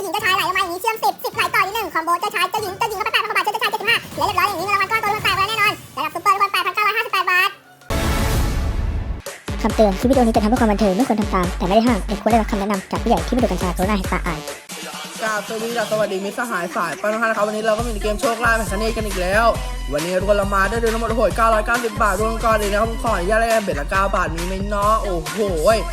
จ้าหญิงเจ้าชายไหลลงมาอย่างนี้เชื่อมสิบสิบไหลต่อที่หนึ่งคอมโบเจ้าชายเจ้าหญิงเจ้าหญิงเข้าไปแปดพันกว่าบาทเจ้าชายเจ็ดสิบห้าและเรียบร้อยอย่างนี้เงินรางวัลก้อนโตทุกคนแตกไปแล้แน่นอนระดับซุปเปอร์ทุกคนแปดพันเก้าร้อยห้าสิบแปดบาทคำเตือนคลิปวิดีโอนี้จะทำเพื่อความบันเทิงไม่ควรทำตามแต่ไม่ได้ห้ามเด็กควรได้รับคำแนะนำจากผู้ใหญ่ที่ไม่ดูกัญชาโซน่าเฮตาอาย กราบสวัสดีจาสวัสดีมิสหายสายปันนะครับวันนี้เราก็มีเกมโชคลาภแมคาเนตกันอีกแล้ว วันนี้ทุกคนเรามาได้เดือนทั้งหมดโอ้โห990 บาทรวมก่อนเลยนะครับผมขออนุญาตแลกเบ็ดละ9บาทมีไหมเนาะโอ้โห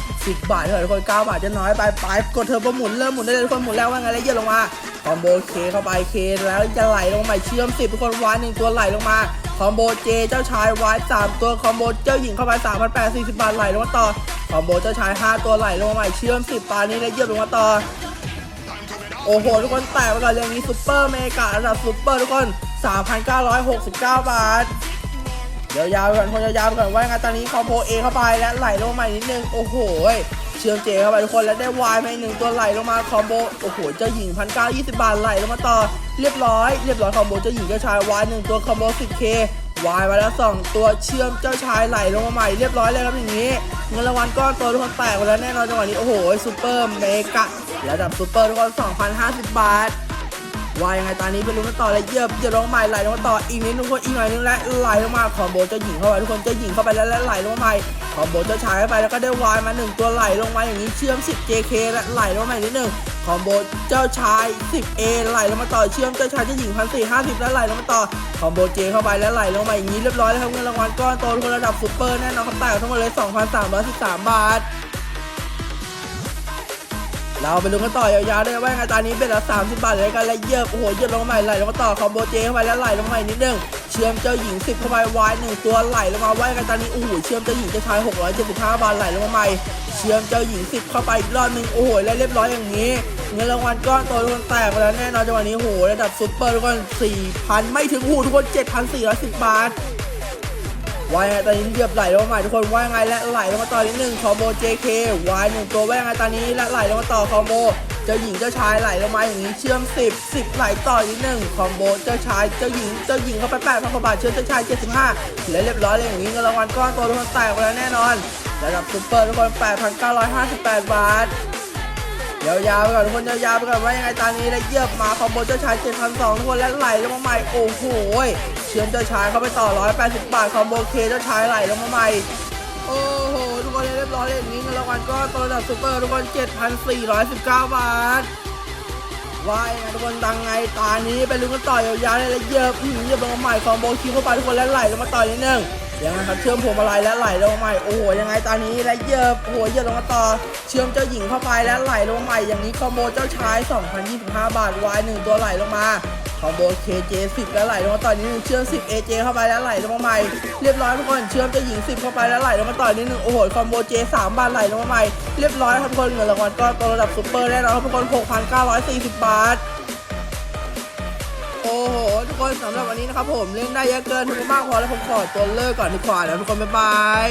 10 บาทเถอะทุกคน9บาทจะน้อยไปไปกดเทอร์โบหมุนเริ่มหมุนได้เลยทุกคนหมุนแล้วว่าไงแล้วเยอะลงมาคอมโบเคเข้าไปเคแล้วจะไหลลงใหม่เชื่อม10ทุกคนวายหนึ่งตัวไหลลงมาคอมโบเจเจ้าชายวายสามตัวคอมโบเจ้าหญิงเข้าไป3,840 บาทไหลลงมาต่อคอมโบเจ้าชายห้าตัวไหลลงมาใหม่เชื่อม 10 ปานี้แล้เยอะลงมาต่อ โอ้โห ทุกคนแตกไปก่อนเรื่องนี้ซุปเปอร์เมการะดับซุปเปอร์ทุกคน 3,969 บาทเดี๋ยวยาวไปก่อนคนยาวๆไปก่อนว่าไงตอนนี้คอมโบเอเข้าไปและไหลลงมาอีกนิดนึง โอ้โห เชื่อมเจเข้าไปทุกคนแล้วได้วายมาหนึ่งตัวไหลลงมาคอมโบ โอ้โห เจ้าหญิง1,920บาทไหลลงมาต่อ เรียบร้อย เรียบร้อยคอมโบเจ้าหญิงเจ้าชายวายหนึ่งตัวคอมโบ 10k วายมาแล้วสองตัวเชื่อมเจ้าชายไหลลงมาใหม่เรียบร้อยเลยครับอย่างนี้เงินรางวัลก้อนโตทุกคนแตกไปแล้วแน่นอนจังหวะนี้โอ้โหซูเปอร์เมกะระดับซูเปอร์ทุกคน2,050 บาท ว่ายังไงตอนนี้ไปลุ้นกันต่อเลยเยียบเหยียบลงใหม่ไหลลงมาต่ออีกนิดนึงทุกคนอีกหน่อยนึงและไหลลงมาคอมโบเจ้าหญิงเข้าไปทุกคนเจ้าหญิงเข้าไปแล้วและไหลลงมาใหม่คอมโบเจ้าชายเข้าไปแล้วก็ได้วายมาหนึ่งตัวไหลลงมาอย่างนี้เชื่อม 10 JK และไหลลงมาอีกนิดนึงคอมโบเจ้าชาย 10A ไหลลงมาต่อเชื่อมเจ้าชายเจ้าหญิง1,450แล้วไหลลงมาต่อคอมโบเจเข้าไปแล้วไหลลงมาอย่างนี้เรียบร้อยแล้วครับเงินรางวัลก้อนโตทุกคนระดับซุปเปอร์แน่นอนครับแตกทั้งหมดเลย 2,313 บาท เราไปดูกันต่อยาวๆเลยว่าไงตอนนี้เป็นละ30บาทเลยกันแล้วเยียบโอ้โหเยียบลงมาใหม่ไหลลงมาต่อคอมโบเจเข้าไปแล้วไหลลงมาใหม่นิดนึงเชื่อมเจ้าหญิง10เข้าไปวายหนึ่งตัวไหลลงมาว่าไงตอนนี้โอ้โหเชื่อมเจ้าหญิงเจ้าชาย675บาทไหลลงมาใหม่เชื่อมเจ้าหญิง10เข้าไปอีกรอบหนึ่งโอ้โหแล้วเรียบร้อยอย่างนี้เงินรางวัลก้อนโตทุกคนแตกไปแล้วแน่นอนจังหวะนี้โอ้โหระดับซุปเปอร์ทุกคน4,000 ไม่ถึงโอ้โหทุกคน 7,410 บาท ว่ายังไงตอนนี้เหยียบไหลลงมาใหม่ทุกคนว่ายังไงและไหลลงมาต่อนิดนึงคอมโบ JK วายหนึ่งตัวว่ายังไงตอนนี้และไหลลงมาต่อคอมโบเจ้าหญิงเจ้าชายไหลลงมาอย่างนี้เชื่อม 10 10 ไหลต่อนิดนึงคอมโบเจ้าชายเจ้าหญิงเจ้าหญิงเข้าไป8พันกว่าบาทเชื่อมเจ้าชาย 75และเรียบร้อยเลยอย่างนี้เงินรางวัลก้อนโตทุกคนแตกไปแล้วแน่นอนระดับซุปเปอร์ทุกคน8,958 บาท ยาวๆไปก่อนทุกคนยาวๆไปก่อนว่ายังไงตอนนี้แล้เยียบมาคอมโบเจ้าชาย7,200ทุกคนและไหลลงมาใหม่โอ้โหเชื่อมเจ้าชายเข้าไปต่อ 180 บาทคอมโบเคเจ้าชายไหลลงมาใหม่โอ้โหทุกคนเรียบร้อยเลยอย่างนี้เงินรางวัลก็ตัวระดับซูเปอร์ทุกคน 7,419 บาท ว่ายังไงทุกคนตังไงตานี้ไปลุ้นกันต่อยาวๆเลยล้วเยอื้อหือเยอะลงมาใหม่คอมโบคิวเข้าไปทุกคนและไหลลงมาต่อยนิดนึงยังไงครับเชื่อมผมอะไรและไหลลงมาใหม่โอ้โหยังไงตานนี้และเยอะโอ้โหเยอะลงมาต่อ เชื่อมเจ้าหญิงเข้าไปและไหลลงมาใหม่อย่างนี้คอมโบเจ้าชาย 2,025 บาทวายหนึ่งตัวไหลลงมา คอมโบ KJ 10แล้วไหลลงมาต่อยนิดนึงเชื่อม10 AJ เจเข้าไปแล้วไหลลงมาใหม่เรียบร้อยทุกคนเชื่อมเจ้าหญิง10เข้าไปแล้วไหลลงมาต่อยนิดนึงโอ้โหคอมโบ J 3บาทไหลลงมาใหม่เรียบร้อยครับทุกคนเงินรางวัลก็ตัวระดับซุปเปอร์แน่นอนครับทุกคน6,940บาทโอ้โหทุกคนสำหรับวันนี้นะครับผมเล่นได้เยอะเกินทุกคนมากพอแล้วผมขอตัวเลิกก่อนดีกว่าแล้วทุกคนบ๊ายบาย